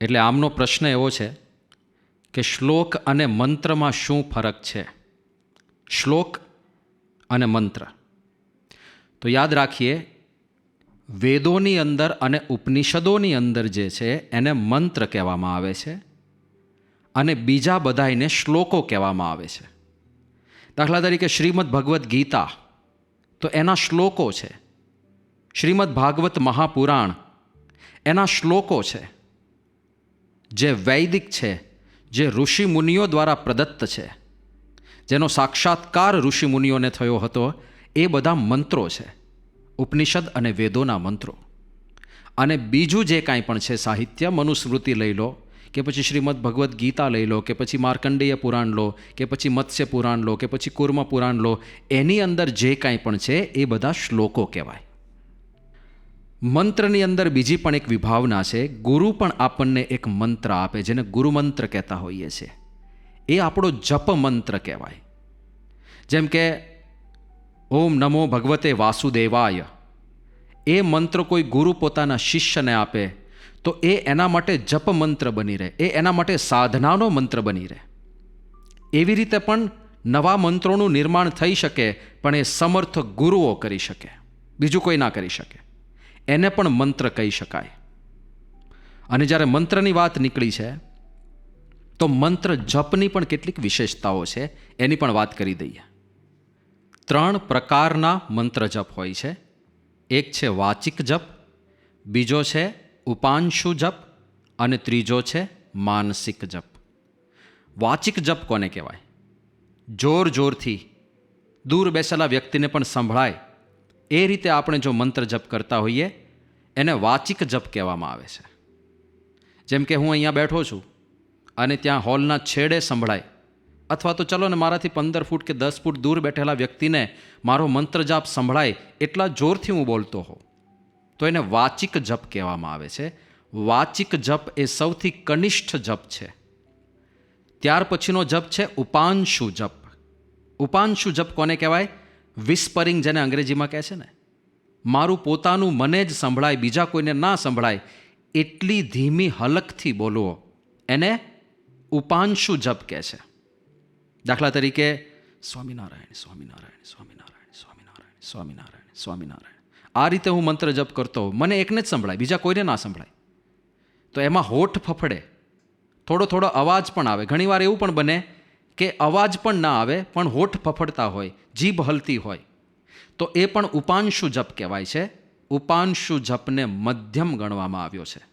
એટલે આમનો પ્રશ્ન એવો છે કે શ્લોક અને મંત્રમાં શું ફરક છે? શ્લોક અને મંત્ર. તો યાદ રાખીએ, વેદોની અંદર અને ઉપનિષદોની અંદર જે છે, એને મંત્ર કહેવામાં આવે છે અને બીજા બધાને શ્લોકો કહેવામાં આવે છે. દાખલા તરીકે શ્રીમદ ભગવદ્ ગીતા તો એના શ્લોકો છે. શ્રીમદ ભાગવત મહાપુરાણ એના શ્લોકો છે. જે વૈદિક છે, જે ઋષિ મુનિઓ દ્વારા પ્રદત્ત છે, જેનો સાક્ષાત્કાર ઋષિ મુનિઓને થયો હતો, એ બધા મંત્રો છે, ઉપનિષદ અને વેદોના મંત્રો. અને બીજું જે કાંઈ પણ છે, સાહિત્ય, મનુસ્મૃતિ લઈ લો, કે પછી શ્રીમદ ભગવદ્ ગીતા લઈ લો, કે પછી માર્કંડેય પુરાણ લો, કે પછી મત્સ્ય પુરાણ લો, કે પછી કુર્મ પુરાણ લો, એની અંદર જે કાંઈ પણ છે, એ બધા શ્લોકો કહેવાય. મંત્રની અંદર બીજી પણ એક વિભાવના છે, ગુરુ પણ આપણને એક મંત્ર આપે જેને ગુરુમંત્ર કહેતા હોઈએ છીએ એ આપણો જપ મંત્ર કહેવાય. જેમ કે, ઓમ નમો ભગવતે વાસુદેવાય. એ મંત્ર કોઈ ગુરુ પોતાના શિષ્યને આપે, તો એ એના માટે જપ મંત્ર બની રહે, એ એના માટે સાધનાનો મંત્ર બની રહે. એવી રીતે પણ નવા મંત્રોનું નિર્માણ થઈ શકે, પણ એ સમર્થ ગુરુઓ કરી શકે. બીજું કોઈ ના કરી શકે. એને પણ મંત્ર કહી શકાય. અને જ્યારે મંત્રની વાત નીકળી છે, તો મંત્ર જપની પણ કેટલીક વિશેષતાઓ છે, એની પણ વાત કરી દઈએ. ત્રણ પ્રકારના મંત્ર જપ હોય છે. એક છે વાચિક જપ, બીજો છે ઉપાંશુ જપ, અને ત્રીજો છે માનસિક જપ. વાચિક જપ કોને કહેવાય? જોર જોરથી, દૂર બેસેલા વ્યક્તિને પણ સંભળાય. એ રીતે આપણે જો મંત્ર જપ કરતા હોઈએ એને વાચિક જપ કહેવામાં આવે છે. જેમ કે હું અહીંયા બેઠો છું અને ત્યાં હોલના છેડે સંભળાય. અથવા તો ચલો ને મારાથી પંદર ફૂટ કે દસ ફૂટ દૂર બેઠેલા વ્યક્તિને મારો મંત્ર જાપ સંભળાય એટલા જોરથી હું બોલતો હોઉં. તો એને વાચિક જપ કહેવામાં આવે છે. વાચિક જપ એ સૌથી કનિષ્ઠ જપ છે. ત્યાર પછીનો જપ છે ઉપાંશુ જપ. ઉપાંશુ જપ કોને કહેવાય? વિસ્પરિંગ જેને અંગ્રેજીમાં કહે છે ને. મારું પોતાનું મને જ સંભળાય, બીજા કોઈને ના સંભળાય, એટલી ધીમી હલકથી બોલવો. એને ઉપાંશુ જપ કહે છે. દાખલા તરીકે, સ્વામિનારાયણ સ્વામિનારાયણ સ્વામિનારાયણ સ્વામિનારાયણ સ્વામિનારાયણ સ્વામિનારાયણ. આ રીતે હું મંત્ર જપ કરતો હોઉં. મને એકને જ સંભળાય, બીજા કોઈને ના સંભળાય. તો એમાં હોઠ ફફડે. થોડો થોડો અવાજ પણ આવે. ઘણીવાર એવું પણ બને કે અવાજ પણ ના આવે, પણ હોઠ ફફડતા હોય, જીભ હલતી હોય. તો એ પણ ઉપાંશુ જપ કહેવાય છે. ઉપાંશુ જપને મધ્યમ ગણવામાં આવ્યો છે.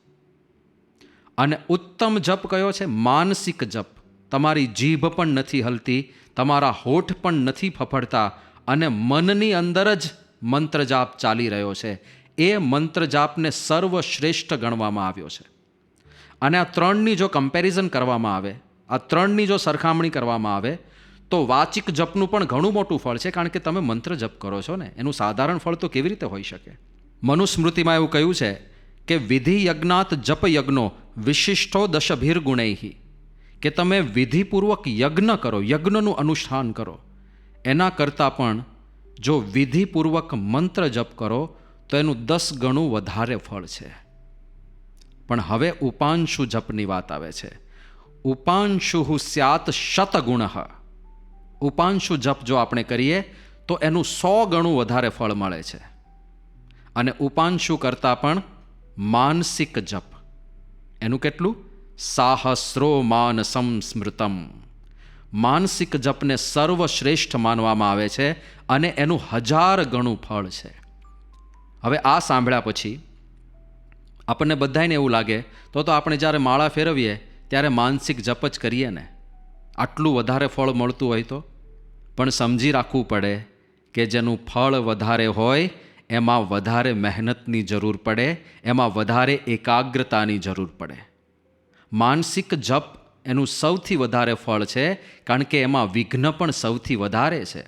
અને ઉત્તમ જપ કયો છે? માનસિક જપ. તમારી જીભ પણ નથી હલતી, તમારા હોઠ પણ નથી ફફડતા અને મનની અંદર જ મંત્ર જાપ ચાલી રહ્યો છે. એ મંત્ર જાપને સર્વશ્રેષ્ઠ ગણવામાં આવ્યો છે. અને આ ત્રણની જો કમ્પેરિઝન કરવામાં આવે, આ ત્રણની જો સરખામણી કરવામાં આવે તો વાચિક જપનું પણ ઘણું મોટું ફળ છે, કારણ કે તમે મંત્ર જપ કરો છો ને. એનું સાધારણ ફળ તો કેવી રીતે હોઈ શકે? મનુસ્મૃતિમાં એવું કહ્યું છે કે વિધિ યજ્ઞાત જપ યજ્ઞો વિશિષ્ટો દશભીર ગુણૈહી કે તમે વિધિપૂર્વક યજ્ઞ કરો, યજ્ઞનું અનુષ્ઠાન કરો. એના કરતાં પણ જો વિધિપૂર્વક મંત્ર જપ કરો, તો એનું દસ ગણું વધારે ફળ છે. પણ હવે ઉપાંશુ જપની વાત આવે છે. ઉપાંશુ સ્યાત શતગુણ. ઉપાંશુ જપ જો આપણે કરીએ, તો એનું સો ગણું વધારે ફળ મળે છે. અને ઉપાંશુ કરતાં પણ માનસિક જપ. એનું કેટલું? સાહસ્રો માન સ્મૃતમ માનસિક જપને સર્વશ્રેષ્ઠ માનવામાં આવે છે અને એનું હજાર ગણું ફળ છે. હવે આ સાંભળ્યા પછી આપણને બધાને એવું લાગે, તો તો આપણે જ્યારે માળા ફેરવીએ, ત્યારે માનસિક જપ જ કરીએ ને? આટલું વધારે ફળ મળતું હોય તો? પણ સમજી રાખવું પડે કે જેનું ફળ વધારે હોય, એમાં વધારે મહેનતની જરૂર પડે, એમાં વધારે એકાગ્રતાની જરૂર પડે. માનસિક જપ એનું સૌથી વધારે ફળ છે, કારણ કે એમાં વિઘ્ન પણ સૌથી વધારે છે.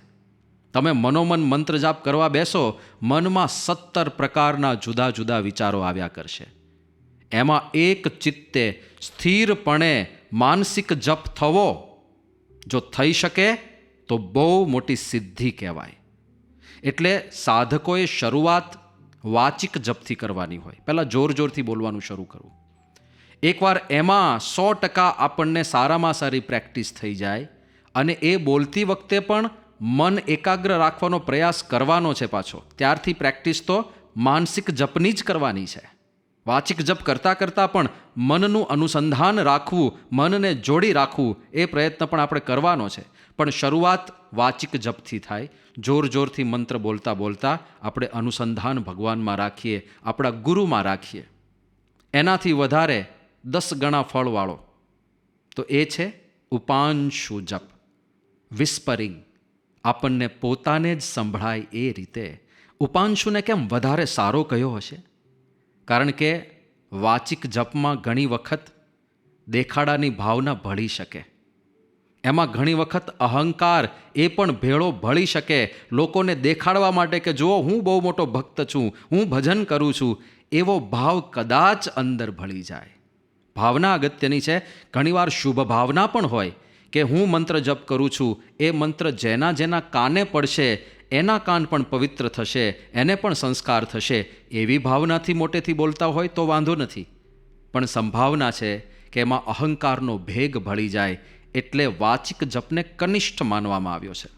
તમે મનોમન મંત્ર જાપ કરવા બેસો, મનમાં સત્તર પ્રકારના જુદા જુદા વિચારો આવ્યા કરશે. એમાં એક ચિત્તે સ્થિરપણે માનસિક જપ થવો, જો થઈ શકે તો બહુ મોટી સિદ્ધિ કહેવાય. એટલે સાધકોએ શરૂઆત વાચિક જપથી કરવાની હોય. પહેલાં જોર જોરથી બોલવાનું શરૂ કરવું. એકવાર એમાં સો ટકા આપણને સારામાં સારી પ્રેક્ટિસ થઈ જાય અને એ બોલતી વખતે પણ મન એકાગ્ર રાખવાનો પ્રયાસ કરવાનો છે પાછો. ત્યારથી પ્રેક્ટિસ તો માનસિક જપની જ કરવાની છે. વાચિક જપ કરતાં કરતાં પણ મનનું અનુસંધાન રાખવું, મનને જોડી રાખવું એ પ્રયત્ન પણ આપણે કરવાનો છે. પણ શરૂઆત વાચિક જપથી થાય. જોર જોરથી મંત્ર બોલતા બોલતા આપણે અનુસંધાન ભગવાનમાં રાખીએ, આપણા ગુરુમાં રાખીએ. એનાથી વધારે દસ ગણા ફળવાળો. તો એ છે ઉપાંશુ જપ. વિસ્પરિંગ. આપણને પોતાને જ સંભળાય એ રીતે. ઉપાંશુને કેમ વધારે સારો કયો હશે? કારણ કે વાચિક જપમાં ઘણી વખત દેખાડાની ભાવના ભળી શકે. એમાં ઘણી વખત અહંકાર એ પણ ભેળો ભળી શકે. લોકોને દેખાડવા માટે કે જુઓ, હું બહુ મોટો ભક્ત છું, હું ભજન કરું છું, એવો ભાવ કદાચ અંદર ભળી જાય. ભાવના અગત્યની છે. ઘણીવાર શુભ ભાવના પણ હોય કે હું મંત્ર જપ કરું છું, એ મંત્ર જેના જેના કાને પડશે, એના કાન પણ પવિત્ર થશે, એને પણ સંસ્કાર થશે, એવી ભાવનાથી મોટેથી બોલતા હોય તો વાંધો નથી. પણ સંભાવના છે કે એમાં અહંકારનો ભેગ ભળી જાય એટલે વાચિક જપને કનિષ્ઠ માનવામાં આવ્યો છે.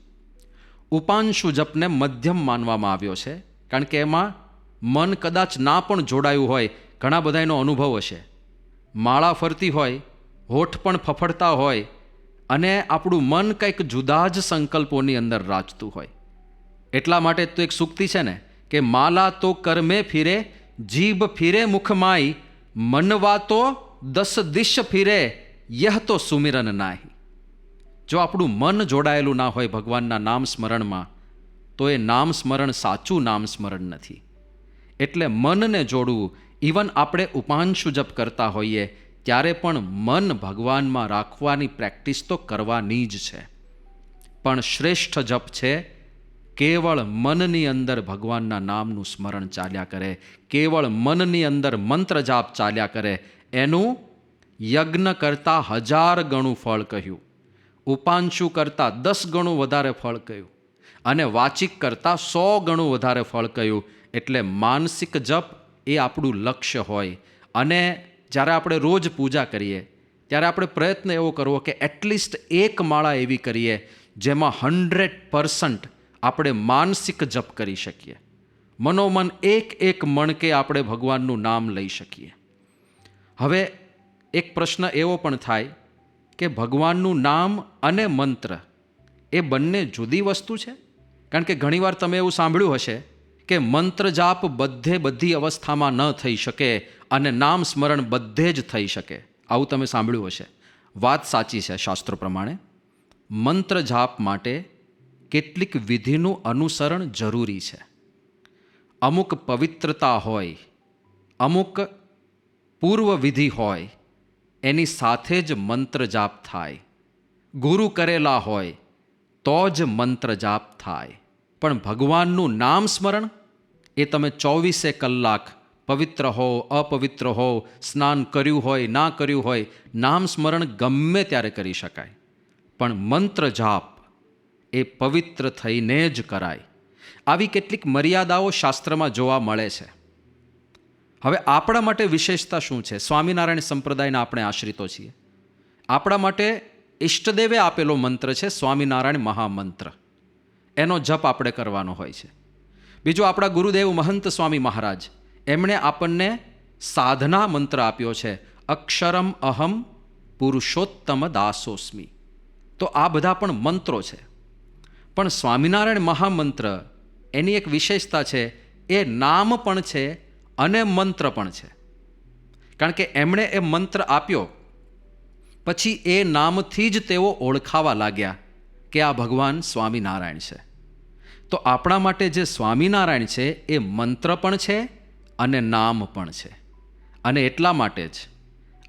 ઉપાંશુ જપને મધ્યમ માનવામાં આવ્યો છે, કારણ કે એમાં મન કદાચ ના પણ જોડાયું હોય, ઘણા બધા એનો અનુભવ હશે. માળા ફરતી હોય, હોઠ પણ ફફડતા હોય, અને આપણું મન કંઈક જુદા જ સંકલ્પોની અંદર રાચતું હોય. એટલા માટે તો એક સુક્તિ છે ને, કે માલા તો કરમે ફિરે, જીભ ફિરે મુખમાઈ મનવા તો દસ દિશ ફિરે યહ તો સુમિરન નાહી જો આપણું મન જોડાયેલું ના હોય ભગવાનના નામ સ્મરણમાં તો એ નામ સ્મરણ સાચું નામ સ્મરણ નથી એટલે મનને જોડવું ઇવન આપણે ઉપાંશુ જપ કરતા હોઈએ ત્યારે પણ મન ભગવાનમાં રાખવાની પ્રેક્ટિસ તો કરવાની જ છે પણ શ્રેષ્ઠ જપ છે કેવળ મનની અંદર ભગવાનના નામનું સ્મરણ ચાલ્યા કરે કેવળ મનની અંદર મંત્ર જાપ ચાલ્યા કરે એનું યજ્ઞ કરતાં હજાર ગણું ફળ કહ્યું. ઉપાંશુ કરતાં દસ ગણું વધારે ફળ કહ્યું. અને વાચિક કરતાં સો ગણું વધારે ફળ કહ્યું. એટલે માનસિક જપ એ આપણું લક્ષ્ય હોય. અને જ્યારે આપણે રોજ પૂજા કરીએ, ત્યારે આપણે પ્રયત્ન એવો કરવો કે એટલીસ્ટ એક માળા એવી કરીએ, જેમાં હંડ્રેડ પર્સન્ટ આપણે માનસિક જપ કરી શકીએ. મનોમન એક એક મણકે આપણે ભગવાનનું નામ લઈ શકીએ. હવે એક પ્રશ્ન એવો પણ થાય કે ભગવાનનું નામ અને મંત્ર એ બંને જુદી વસ્તુ છે? કારણ કે ઘણીવાર તમે એવું સાંભળ્યું હશે કે મંત્ર જાપ બધે બધી અવસ્થામાં ન થઈ શકે અને નામ સ્મરણ બધે જ થઈ શકે. આવું તમે સાંભળ્યું હશે. વાત સાચી છે શાસ્ત્રો પ્રમાણે. મંત્ર જાપ માટે કેટલીક વિધિનું અનુસરણ જરૂરી છે. અમુક પવિત્રતા હોય, અમુક પૂર્વ વિધિ હોય એની સાથે જ મંત્ર જાપ થાય. ગુરુ કરેલા હોય, તો જ મંત્ર જાપ થાય. પણ ભગવાનનું નામ સ્મરણ? એ તમે ચોવીસે કલાક પવિત્ર હો, અપવિત્ર હો, સ્નાન કર્યું હોય, ના કર્યું હોય, નામ સ્મરણ ગમે ત્યારે કરી શકાય. પણ મંત્ર જાપ એ પવિત્ર થઈને જ કરાય. આવી કેટલીક મર્યાદાઓ શાસ્ત્રમાં જોવા મળે છે. હવે આપણા માટે વિશેષતા શું છે? સ્વામિનારાયણ સંપ્રદાયના આપણે આશ્રિતો છીએ. આપણા માટે ઈષ્ટદેવે આપેલો મંત્ર છે સ્વામિનારાયણ મહામંત્ર. એનો જપ આપણે કરવાનો હોય છે. બીજું આપણા ગુરુદેવ મહંત સ્વામી મહારાજ, એમણે આપણને સાધના મંત્ર આપ્યો છે, અક્ષરમ અહમ પુરુષોત્તમ દાસોસ્મી. તો આ બધા પણ મંત્રો છે. પણ સ્વામિનારાયણ મહામંત્ર, એની એક વિશેષતા છે, એ નામ પણ છે અને મંત્ર પણ છે. કારણ કે એમણે એ મંત્ર આપ્યો, પછી એ નામથી જ તેઓ ઓળખાવા લાગ્યા કે આ ભગવાન સ્વામિનારાયણ છે. તો આપણા માટે જે સ્વામિનારાયણ છે, એ મંત્ર પણ છે અને નામ પણ છે. અને એટલા માટે જ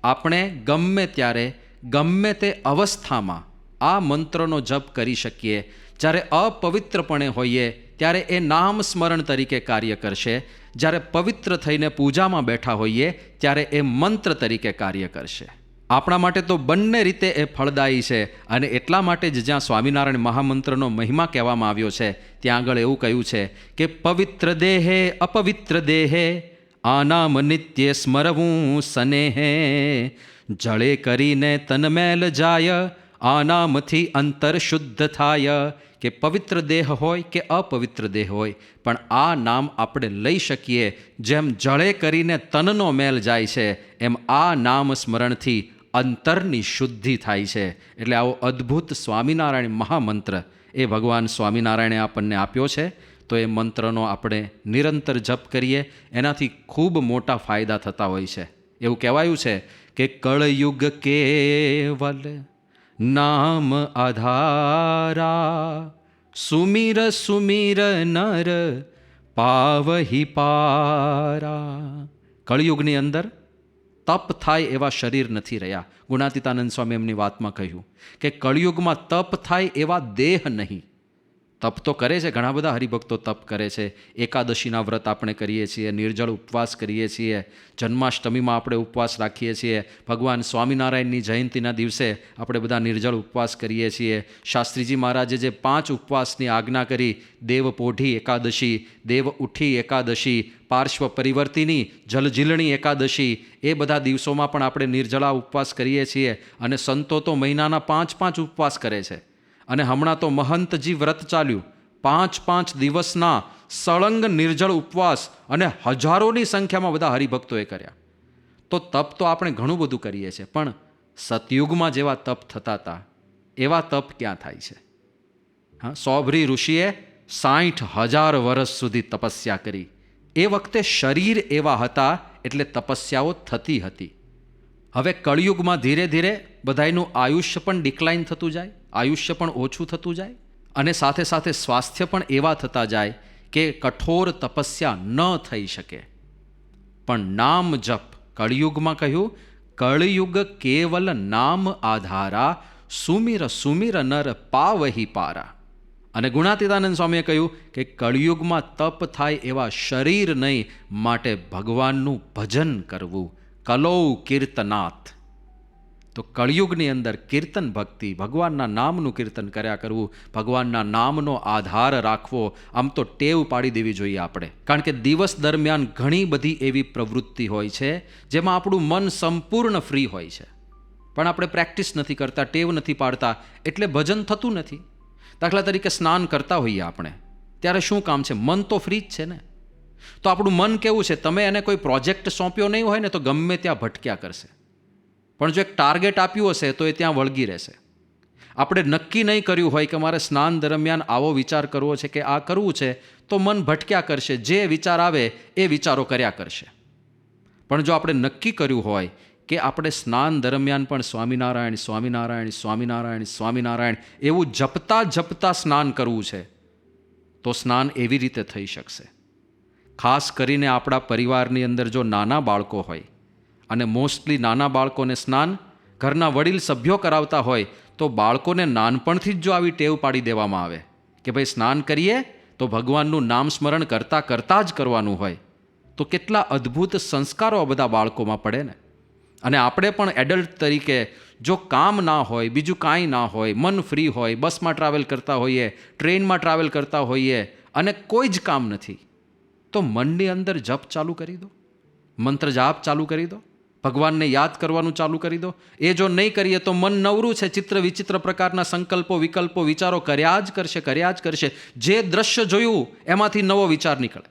આપણે ગમે ત્યારે, ગમે તે અવસ્થામાં આ મંત્રનો જપ કરી શકીએ. જ્યારે અપવિત્રપણે હોઈએ ત્યારે એ નામ સ્મરણ તરીકે કાર્ય કરશે. જ્યારે પવિત્ર થઈને પૂજામાં બેઠા હોઈએ, ત્યારે એ મંત્ર તરીકે કાર્ય કરશે. આપણા માટે તો બંને રીતે એ ફળદાયી છે અને એટલા માટે જ જ્યાં સ્વામિનારાયણ મહામંત્રનો મહિમા કહેવામાં આવ્યો છે, ત્યાં આગળ એવું કહ્યું છે કે, પવિત્ર દેહે, અપવિત્ર દેહે, આ નામ નિત્ય સ્મરવું સનેહે. જળે કરીને તનમેલ જાય આ નામથી અંતર શુદ્ધ થાય કે પવિત્ર દેહ હોય કે અપવિત્ર દેહ હોય. પણ આ નામ આપણે લઈ શકીએ જેમ જળે કરીને તનનો મેલ જાય છે, એમ આ નામ સ્મરણથી અંતરની શુદ્ધિ થાય છે. એટલે આવો અદ્ભુત સ્વામિનારાયણ મહામંત્ર એ ભગવાન સ્વામિનારાયણે આપણને આપ્યો છે. તો એ મંત્રનો આપણે નિરંતર જપ કરીએ. એનાથી ખૂબ મોટા ફાયદા થતા હોય છે. એવું કહેવાયું છે કે કળયુગ કેવલ નામ આધારા સુમીર સુમીર નર પાવહી પારા કળિયુગની અંદર તપ થાય એવા શરીર નથી રહ્યા. ગુણાતીતાનંદ સ્વામી એમની વાતમાં કહ્યું કે કળિયુગમાં તપ થાય એવા દેહ નહીં. તપ તો કરે છે, ઘણા બધા હરિભક્તો તપ કરે છે. એકાદશીના વ્રત આપણે કરીએ છીએ, નિર્જળ ઉપવાસ કરીએ છીએ, જન્માષ્ટમીમાં આપણે ઉપવાસ રાખીએ છીએ. ભગવાન સ્વામિનારાયણની જયંતિના દિવસે આપણે બધા નિર્જળ ઉપવાસ કરીએ છીએ. શાસ્ત્રીજી મહારાજે જે પાંચ ઉપવાસની આજ્ઞા કરી, દેવ પોઢી એકાદશી, દેવ ઉઠી એકાદશી, પાર્શ્વ પરિવર્તિની જલઝીલણી એકાદશી, એ બધા દિવસોમાં પણ આપણે નિર્જળા ઉપવાસ કરીએ છીએ અને સંતો તો મહિનાના પાંચ પાંચ ઉપવાસ કરે છે. અને હમણાં તો મહંતજી વ્રત ચાલ્યું. પાંચ પાંચ દિવસના સળંગ નિર્જળ ઉપવાસ અને હજારોની સંખ્યામાં બધા હરિભક્તોએ કર્યા. તો તપ તો આપણે ઘણું બધું કરીએ છીએ, પણ સતયુગમાં જેવા તપ થતા હતા, એવા તપ ક્યાં થાય છે? હા, સૌભરી ઋષિએ સાઠ હજાર વર્ષ સુધી તપસ્યા કરી. એ વખતે શરીર એવા હતા એટલે તપસ્યાઓ થતી હતી. હવે કળિયુગમાં ધીરે ધીરે બધાયનું આયુષ્ય પણ ડિક્લાઇન થતું જાય, આયુષ્ય પણ ઓછું થતું જાય, અને સાથે સાથે સ્વાસ્થ્ય પણ એવા થતા જાય કે કઠોર તપસ્યા ન થઈ શકે. પણ નામ જપ, કળિયુગમાં કહ્યું, કળિયુગ કેવલ નામ આધારા, સુમિર સુમિર નર પાવહી પારા. અને ગુણાતીતાનંદ સ્વામીએ કહ્યું કે કળિયુગમાં તપ થાય એવા શરીર નહીં, માટે ભગવાનનું ભજન કરવું. કલૌ કીર્તનાથ. તો કળિયુગની અંદર કીર્તન ભક્તિ, ભગવાનના નામનું કીર્તન કર્યા કરવું, ભગવાનના નામનો આધાર રાખવો, આમ તો ટેવ પાડી દેવી જોઈએ આપણે. કારણ કે દિવસ દરમિયાન ઘણી બધી એવી પ્રવૃત્તિ હોય છે, જેમાં આપણું મન સંપૂર્ણ ફ્રી હોય છે. પણ આપણે પ્રેક્ટિસ નથી કરતા, ટેવ નથી પાડતા, એટલે ભજન થતું નથી. દાખલા તરીકે સ્નાન કરતા હોઈએ આપણે, ત્યારે શું કામ છે? મન તો ફ્રી જ છે ને? તો આપણું મન કેવું છે? તમે એને કોઈ પ્રોજેક્ટ સોંપ્યો નહીં હોય ને, તો ગમે ત્યાં ભટક્યા કરશે. પણ જો એક ટાર્ગેટ આપ્યું હશે, તો એ ત્યાં વળગી રહેશે. આપણે નક્કી નહીં કર્યું હોય કે મારે સ્નાન દરમિયાન આવો વિચાર કરવો છે કે આ કરવું છે, તો મન ભટક્યા કરશે. જે વિચાર આવે, એ વિચારો કર્યા કરશે. પણ જો આપણે નક્કી કર્યું હોય કે આપણે સ્નાન દરમિયાન પણ સ્વામિનારાયણ સ્વામિનારાયણ સ્વામિનારાયણ સ્વામિનારાયણ એવું જપતા જપતા સ્નાન કરવું છે, તો સ્નાન એવી રીતે થઈ શકશે. ખાસ કરીને આપણા પરિવારની અંદર જો નાના બાળકો હોય અને મોસ્ટલી નાના બાળકોને સ્નાન ઘરના વડીલ સભ્યો કરાવતા હોય તો બાળકોને નાનપણથી જ જો આવી ટેવ પાડી દેવામાં આવે કે ભાઈ સ્નાન કરીએ તો ભગવાનનું નામ સ્મરણ કરતાં કરતાં જ કરવાનું હોય. તો કેટલા અદ્ભુત સંસ્કારો આ બધા બાળકોમાં પડે ને. અને આપણે પણ એડલ્ટ તરીકે જો કામ ના હોય, બીજું કાંઈ ના હોય, મન ફ્રી હોય, બસમાં ટ્રાવેલ કરતા હોઈએ ટ્રેનમાં ટ્રાવેલ કરતા હોઈએ અને કોઈ જ કામ નથી, તો મનની અંદર જપ ચાલુ કરી દો. મંત્ર જાપ ચાલુ કરી દો. ભગવાનને યાદ કરવાનું ચાલુ કરી દો. એ જો નહીં કરીએ તો મન નવરું છે. ચિત્ર વિચિત્ર પ્રકારના સંકલ્પો, વિકલ્પો, વિચારો કર્યા જ કરશે, કર્યા જ કરશે. જે દ્રશ્ય જોયું, એમાંથી નવો વિચાર નીકળે.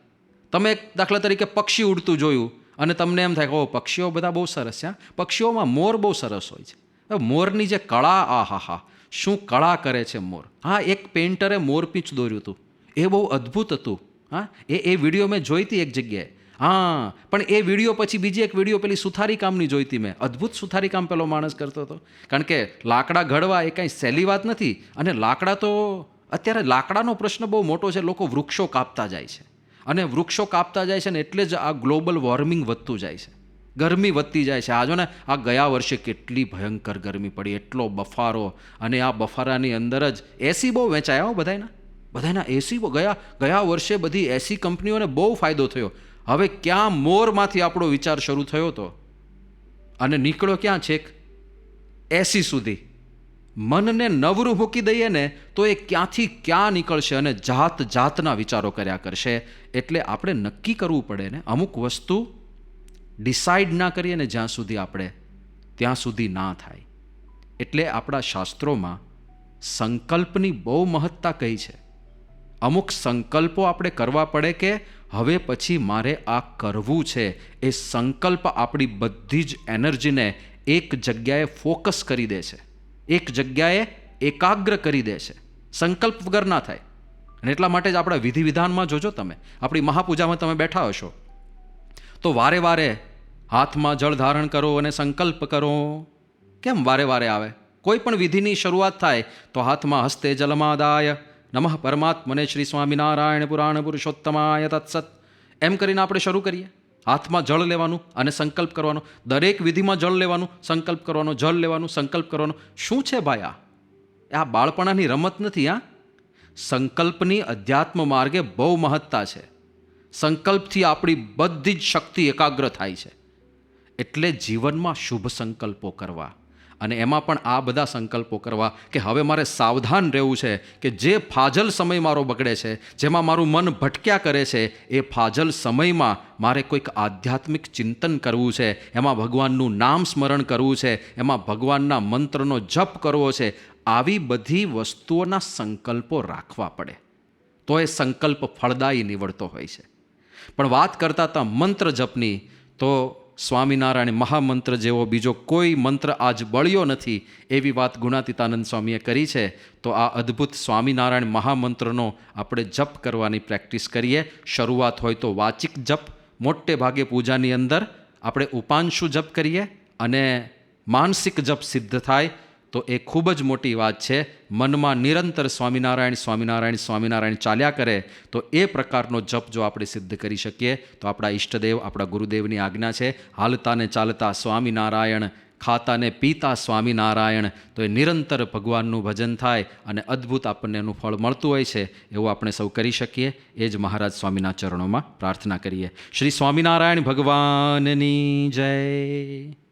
તમે દાખલા તરીકે પક્ષી ઉડતું જોયું અને તમને એમ થાય કે, ઓ, પક્ષીઓ બધા બહુ સરસ છે પક્ષીઓમાં મોર બહુ સરસ હોય છે. મોરની જે કળા આ હા હા શું કળા કરે છે મોર? હા, એક પેઇન્ટરે મોરપીંચ દોર્યું હતું. એ બહુ અદ્ભુત હતું. હા, એ એ વીડિયો મેં જોઈતી એક જગ્યાએ. હા, પણ એ વીડિયો પછી બીજી એક વીડિયો પેલી સુથારી કામની જોઈતી મેં. અદ્ભુત સુથારી કામ પેલો માણસ કરતો હતો. કારણ કે લાકડા ઘડવા એ કાંઈ સહેલી વાત નથી, અને લાકડા તો, અત્યારે લાકડાનો પ્રશ્ન બહુ મોટો છે, લોકો વૃક્ષો કાપતા જાય છે. અને વૃક્ષો કાપતા જાય છે ને એટલે જ આ ગ્લોબલ વોર્મિંગ વધતું જાય છે. ગરમી વધતી જાય છે. આજો ને, આ ગયા વર્ષે કેટલી ભયંકર ગરમી પડી, એટલો બફારો. અને આ બફારાની અંદર જ એસી બહુ વેચાયા હો બધાના બધાના એસી ગયા ગયા વર્ષે બધી એસી કંપનીઓને બહુ ફાયદો થયો. હવે ક્યાં મોરમાંથી આપણો વિચાર શરૂ થયો હતો અને નીકળ્યો ક્યાં છેક? એસી સુધી. મનને નવરું મૂકી દઈએ ને તો એ ક્યાંથી ક્યાં નીકળશે અને જાત જાતના વિચારો કર્યા કરશે એટલે આપણે નક્કી કરવું પડે ને. અમુક વસ્તુ ડિસાઈડ ના કરીએ ને જ્યાં સુધી આપણે, ત્યાં સુધી ના થાય. એટલે આપણા શાસ્ત્રોમાં સંકલ્પની બહુ મહત્તા કહી છે. અમુક સંકલ્પો આપણે કરવા પડે કે હવે પછી મારે આ કરવું છે. એ સંકલ્પ આપણી બધી જ એનર્જીને એક જગ્યાએ ફોકસ કરી દે છે. એક જગ્યાએ એકાગ્ર કરી દે છે. સંકલ્પ વગર ના થાય. અને એટલા માટે જ આપણા વિધિ વિધાનમાં જોજો તમે. આપણી મહાપૂજામાં તમે બેઠા હશો. તો વારે વારે હાથમાં જળ ધારણ કરો અને સંકલ્પ કરો. કેમ વારે વારે આવે? કોઈ પણ વિધિની શરૂઆત થાય તો હાથમાં હસ્તે જલમાદાય. નમઃ પરમાત્મને શ્રી સ્વામિનારાયણ પુરાણ પુરુષોત્તમાય તત્સત. એમ કરીને આપણે શરૂ કરીએ. હાથમાં જળ લેવાનું અને સંકલ્પ કરવાનો. દરેક વિધિમાં જળ લેવાનું, સંકલ્પ કરવાનો, જળ લેવાનું, સંકલ્પ કરવાનો. શું છે ભાઈ આ? આ બાળપણાની રમત નથી આ સંકલ્પની અધ્યાત્મ માર્ગે બહુ મહત્તા છે. સંકલ્પથી આપણી બધી જ શક્તિ એકાગ્ર થાય છે. એટલે જીવનમાં શુભ સંકલ્પો કરવા. અને એમાં પણ આ બધા સંકલ્પો કરવા કે હવે મારે સાવધાન રહેવું છે કે જે ફાજલ સમય મારો બગડે છે, જેમાં મારું મન ભટક્યા કરે છે, એ ફાજલ સમયમાં મારે કોઈક આધ્યાત્મિક ચિંતન કરવું છે, એમાં ભગવાનનું નામ સ્મરણ કરવું છે, એમાં ભગવાનના મંત્રનો જપ કરવો છે, આવી બધી વસ્તુઓના સંકલ્પો રાખવા પડે. તો એ સંકલ્પ ફળદાયી નીવડતો હોય છે. પણ વાત કરતા હતા મંત્ર જપની, તો સ્વામિનારાયણ મહામંત્ર જેવો બીજો કોઈ મંત્ર આજ બળ્યો નથી એવી વાત ગુણાતીતાનંદ સ્વામીએ કરી છે. તો આ અદ્ભુત સ્વામિનારાયણ મહામંત્રનો આપણે જપ કરવાની પ્રેક્ટિસ કરીએ. શરૂઆત હોય તો વાચિક જપ, મોટે ભાગે પૂજાની અંદર આપણે ઉપાંશુ જપ કરીએ અને માનસિક જપ સિદ્ધ થાય. તો એ ખૂબ જ મોટી વાત છે. મનમાં નિરંતર સ્વામિનારાયણ સ્વામિનારાયણ સ્વામિનારાયણ ચાલ્યા કરે તો એ પ્રકારનો જપ જો આપણે સિદ્ધ કરી શકીએ તો આપણા ઈષ્ટદેવ, આપણા ગુરુદેવની આજ્ઞા છે. હાલતા ને ચાલતા સ્વામિનારાયણ, ખાતા ને પીતા સ્વામિનારાયણ તો એ નિરંતર ભગવાનનું ભજન થાય અને અદ્ભુત આપણને એનું ફળ મળતું હોય છે એવું આપણે સૌ કરી શકીએ. એ જ મહારાજ સ્વામીના ચરણોમાં પ્રાર્થના કરીએ. શ્રી સ્વામિનારાયણ ભગવાનની જય.